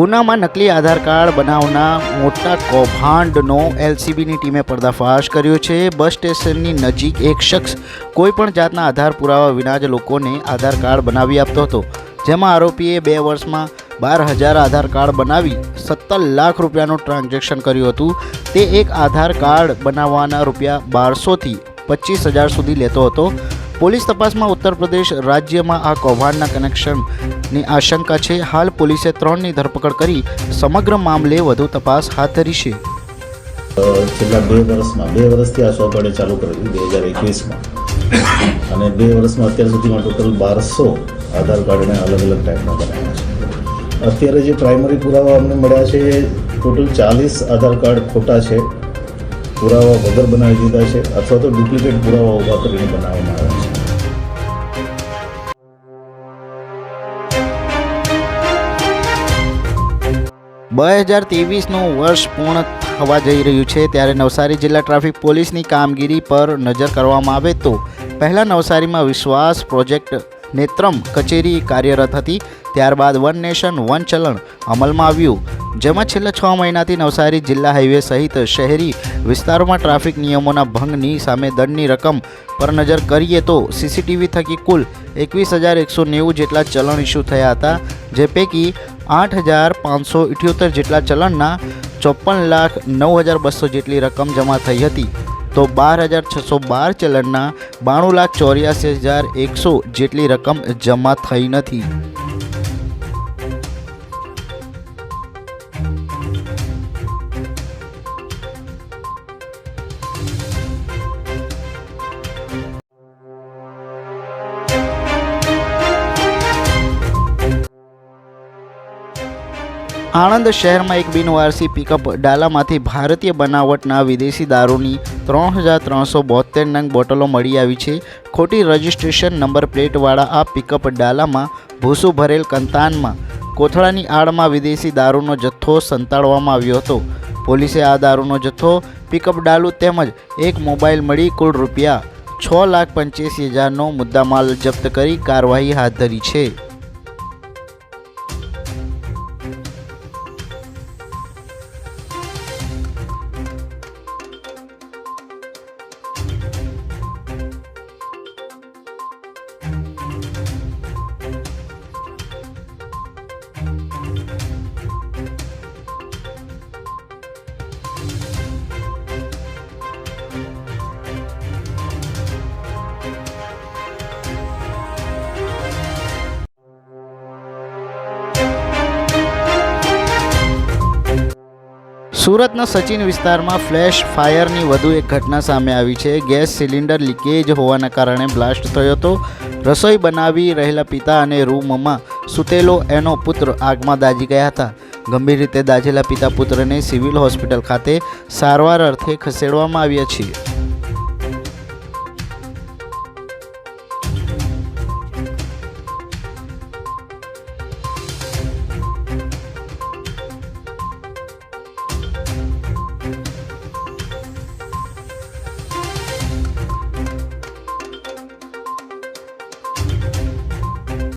ઉનામાં નકલી આધાર કાર્ડ બનાવના મોટા કૌભાંડનો એલસીબીની ટીમે પર્દાફાશ કર્યો છે. બસ સ્ટેશનની નજીક એક શખ્સ કોઈપણ જાતના આધાર પુરાવા વિના જ લોકોને આધાર કાર્ડ બનાવી આપતો હતો. જેમાં આરોપીએ બે વર્ષમાં બાર હજાર આધાર કાર્ડ બનાવી સત્તર લાખ રૂપિયાનું ટ્રાન્ઝેક્શન કર્યું હતું. તે એક આધાર કાર્ડ બનાવવાના રૂપિયા બારસોથી પચીસ હજાર સુધી લેતો હતો. પોલીસ તપાસમાં ઉત્તર પ્રદેશ રાજ્યમાં આ કૌભાંડના કનેક્શનની આશંકા છે. હાલ પોલીસે ત્રણની ધરપકડ કરી સમગ્ર મામલે વધુ તપાસ હાથ ધરી છે. છેલ્લા બે વર્ષમાં, બે વર્ષથી આ સોફ્ટવેર ચાલુ કરેલી બે હજાર એકવીસમાં. અને બે વર્ષમાં અત્યાર સુધીમાં ટોટલ બારસો આધાર કાર્ડને અલગ અલગ ટાઈપના બનાવ્યા છે. અત્યારે જે પ્રાઇમરી પુરાવા અમને મળ્યા છે એ ટોટલ ચાલીસ આધાર કાર્ડ ખોટા છે. પુરાવા વગર બનાવી દીધા છે, અથવા તો ડુપ્લિકેટ પુરાવા ઊભા કરીને બનાવવામાં આવ્યા બે હજાર ત્રેવીસનું વર્ષ પૂર્ણ થવા જઈ રહ્યું છે ત્યારે નવસારી જિલ્લા ટ્રાફિક પોલીસની કામગીરી પર નજર કરવામાં આવે તો પહેલાં નવસારીમાં વિશ્વાસ પ્રોજેક્ટ નેત્રમ કચેરી કાર્યરત હતી. ત્યારબાદ વન નેશન, વન ચલણ અમલમાં આવ્યું. જેમાં છેલ્લા છ મહિનાથી નવસારી જિલ્લા હાઈવે સહિત શહેરી વિસ્તારોમાં ટ્રાફિક નિયમોના ભંગની સામે દંડની રકમ પર નજર કરીએ તો સીસીટીવી થકી કુલ એકવીસ હજાર એકસો નેવું જેટલા ચલણ ઇસ્યુ થયા હતા, જે પૈકી આઠ હજાર પાંચસો ઇઠ્યોતેર જેટલા ચલણના ચોપન લાખ નવ હજાર બસો જેટલી રકમ જમા થઈ હતી. તો બાર હજાર છસો બાર ચલણના બાણું લાખ ચોર્યાસી હજાર એકસો જેટલી રકમ જમા થઈ નથી. આણંદ શહેરમાં એક બિનવારસી પિકઅપ ડાલામાંથી ભારતીય બનાવટના વિદેશી દારૂની ત્રણ હજાર ત્રણસો બોતેર નંગ બોટલો મળી આવી છે. ખોટી રજિસ્ટ્રેશન નંબર પ્લેટવાળા આ પિકઅપ ડાલામાં ભૂસું ભરેલ કંતાનમાં કોથળાની આડમાં વિદેશી દારૂનો જથ્થો સંતાડવામાં આવ્યો હતો. પોલીસે આ દારૂનો જથ્થો, પિકઅપ ડાલુ તેમજ એક મોબાઈલ મળી કુલ રૂપિયા છ લાખ પંચ્યાસી હજારનો મુદ્દામાલ જપ્ત કરી કાર્યવાહી હાથ ધરી છે. સુરતના સચિન વિસ્તારમાં ફ્લેશ ફાયરની વધુ એક ઘટના સામે આવી છે. ગેસ સિલિન્ડર લીકેજ હોવાના કારણે બ્લાસ્ટ થયો હતો. રસોઈ બનાવી રહેલા પિતા અને રૂમમાં સૂતેલો એનો પુત્ર આગમાં દાઝી ગયા હતા. ગંભીર રીતે દાઝેલા પિતા પુત્રને સિવિલ હોસ્પિટલ ખાતે સારવાર અર્થે ખસેડવામાં આવ્યા છે